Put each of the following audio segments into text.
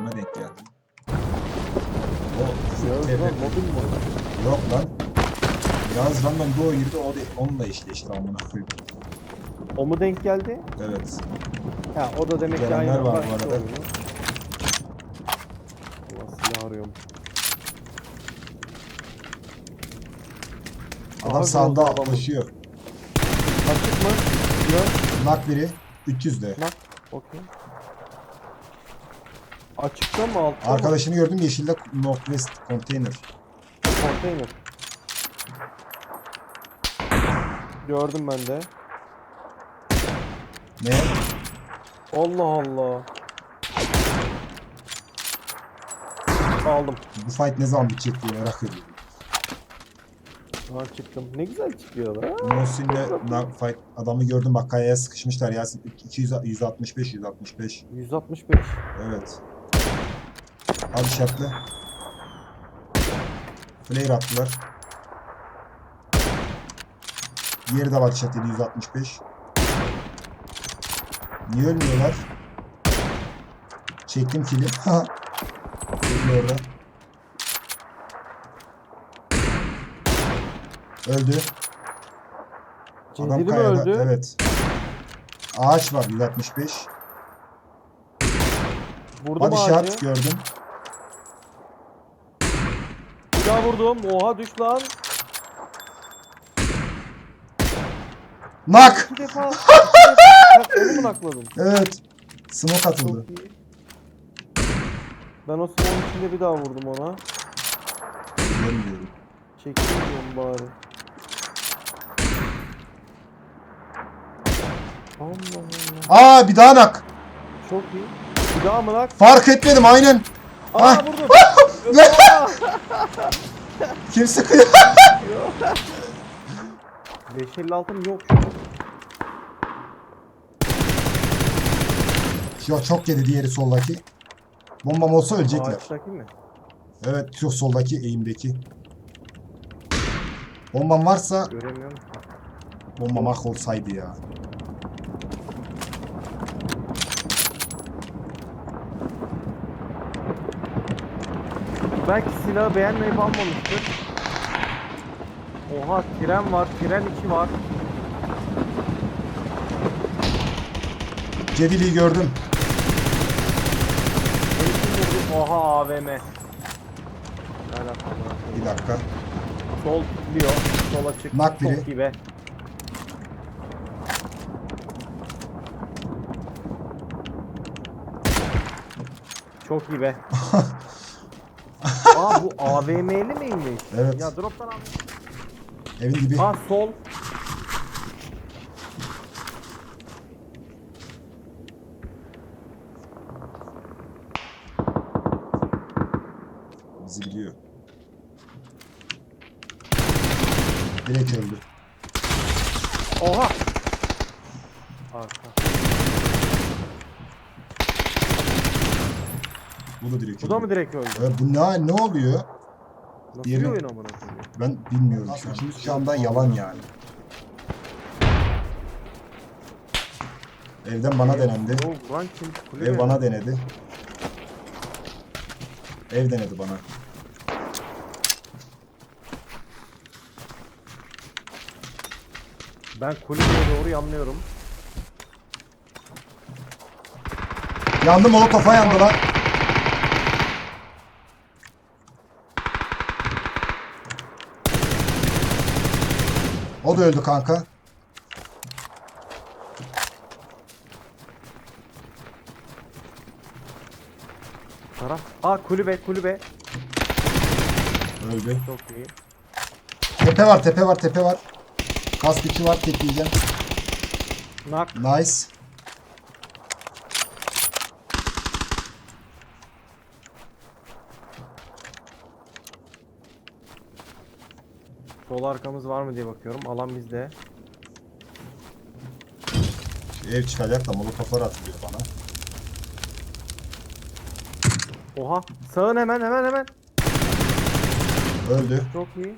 silahlarına denk geldim. O Yağız lan mobil mi? yok lan. Yalnız random duo girdi o da onunla eşleşti amına koyayım. O mu denk geldi? Evet. Ha o da demek ki Gelenler aynı var bu başka arada. Allah silah arıyorum. Adam Abi, sağında adam- atlaşıyor. Açık mı? Yok. Nak biri 300'de. Nak. Okey. Açıkta mı altta mı? Arkadaşını gördüm yeşilde Northwest Container. Konteyner. Gördüm ben de. Ne? Allah Allah. Aldım. Bu fight ne zaman bitecek diye merak ediyorum. Ha çıktım. Ne güzel çıkıyor lan. Mosin'le nak fight adamı gördüm bak kayaya sıkışmışlar Yasin 200 165 165. 165. Evet. Al işaretle. Flare attılar. Diğeri de var işaretledi 165. Niye ölmüyorlar? Çektim kili. Öldü orada. Öldü. Cedili mi kayada- öldü? Evet. Ağaç var 165. Vurdum Body ağacı. shot gördüm. Daha vurdum. Oha düş lan. Nak! İki defa. iki defa. Bak, Onu mu nakladın? Evet. Smoke atıldı. Çok iyi. Ben o smoke'un içinde bir daha vurdum ona. Görmüyorum. Çektim diyorum bari. Allah Allah. Aa bir daha nak. Çok iyi. Bir daha mı nak? Fark etmedim aynen. Aa Ah. vurdum. Kim sıkıyor? 556'm yok şu an. Yok çok yedi diğeri soldaki. Bombam olsa ölecekler. Ağaçtaki mi? Evet çok soldaki eğimdeki. Bombam varsa Göremiyorum. bombam ah olsaydı ya. Belki silahı beğenmeyip almamıştır. Oha tren var, tren içi var. Cedili'yi gördüm. Oha AVM. Bir dakika. Sol kilitliyor. Sola çık. Nak biri. Çok iyi be. Çok iyi be. Aa bu AVM'li miymiş? Evet. Ya droptan al. Evin dibi. Ha sol. Bizi biliyor. Direkt öldü. Oha. Arka. Bu da direkt Bu da mı direkt öldü? Evet, bu ne, ne oluyor? Nasıl Diğeri- bir oyun amına koyayım? Ben bilmiyorum şu an. Şu anda yalan yani. Evden bana denendi. Kim? Ev mi? bana denedi. Ev denedi bana. Ben kulübeye doğru yanlıyorum. Yandı molotofa yandı lan. Da öldü kanka. Taraf. Aa kulübe kulübe. Öldü. Çok iyi. Tepe var tepe var tepe var. Kask içi var tekleyeceğim. Nak. Nice. Sol arkamız var mı diye bakıyorum. Alan bizde. Ev çıkacak da molotoflar atılıyor bana. Oha. Sağın hemen hemen hemen. Öldü. Çok iyi.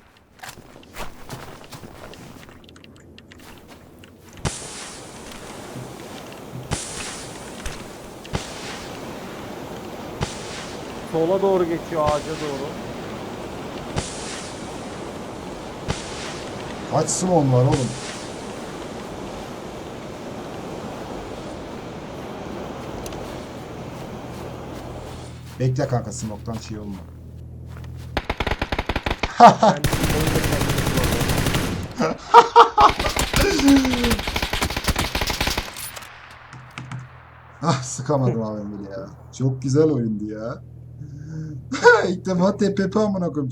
sola doğru geçiyor ağaca doğru. Kaç smon var oğlum? Bekle kanka smoke'tan şey olma. Ah sıkamadım abi ya. Çok güzel oyundu ya. İlk defa TPP amına koyayım.